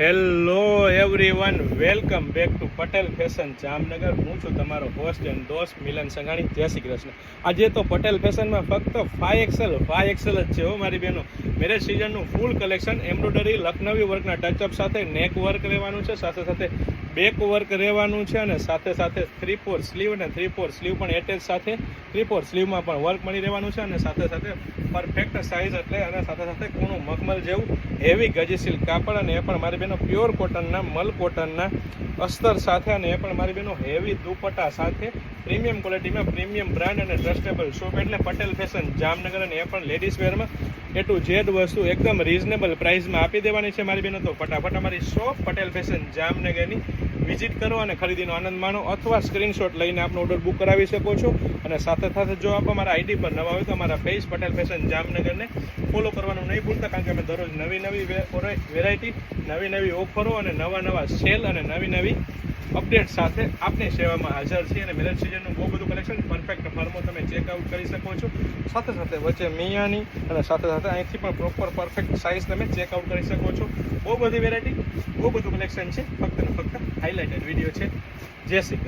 Hello everyone welcome back to Patel fashion Jamnagar હું છું તમારો હોસ્ટ એન્ડ દોસ્ત મિલન સંઘાણી. જય શ્રી કૃષ્ણ. આજે તો પટેલ ફેશનમાં ફક્ત ફાઈવ એક્સેલ ફાઈવ એક્સેલ જ છે હો, મારી બહેનો. મેરેજ સિઝનનું ફૂલ કલેક્શન એમ્બ્રોડરી લખનવી વર્કના ટચઅપ સાથે નેક વર્ક રહેવાનું છે. સાથે સાથે બેક વર્ક રહેવાનું છે અને સાથે સાથે થ્રી ફોર સ્લીવ અને થ્રી ફોર સ્લીવ પણ એટેચ સાથે થ્રી ફોર સ્લીવમાં પણ વર્ક મળી રહેવાનું છે અને સાથે સાથે પરફેક્ટ સાઇઝ એટલે અને સાથે સાથે કૂણું મખમલ જેવું હેવી ગજી સિલ્ક કાપડ અને એ પણ મારી બહેનો પ્યોર કોટનના મલ કોટનના અસ્તર સાથે અને એ પણ મારી બહેનો હેવી દુપટ્ટા સાથે પ્રીમિયમ ક્વોલિટીમાં પ્રીમિયમ બ્રાન્ડ અને ટ્રસ્ટેબલ શોપ એટલે પટેલ ફેશન, જામનગર અને એ પણ લેડીઝ વેરમાં એ ટુ ઝેડ વસ્તુ એકદમ રિઝનેબલ પ્રાઇસમાં આપી દેવાની છે મારી બહેનો તો. ફટાફટ અમારી શોપ પટેલ ફેશન, જામનગરની. વિઝિટ કરો અને ખરીદીનો આનંદ માણો અથવા સ્ક્રીનશોટ લઈને આપનો ઓર્ડર બુક કરાવી શકો છો. અને સાથે સાથે જો આપ અમારા આઈડી પર નવા હોય તો અમારા ફેસ પટેલ ફેશન, જામનગરને ફોલો કરવાનું નહીં ભૂલતા, કારણ કે અમે દરરોજ નવી નવી વેરાયટી નવી નવી ઓફરો અને નવા નવા સેલ અને નવી નવી અપડેટ સાથે આપની સેવામાં હાજર છીએ અને મેરેજ સિઝનનું બહુ બધું કલેક્શન પરફેક્ટ ફર્મો તમે ચેકઆઉટ કરી શકો છો. સાથે સાથે વચ્ચે મિયાની અને સાથે સાથે અહીંથી પણ પ્રોપર પરફેક્ટ સાઇઝ તમે ચેકઆઉટ કરી શકો છો. બહુ બધી વેરાયટી બહુ બધું કલેક્શન છે. ફક્ત ને ફક્ત હાઇલાઇટેડ વીડિયો છે. જય શ્રી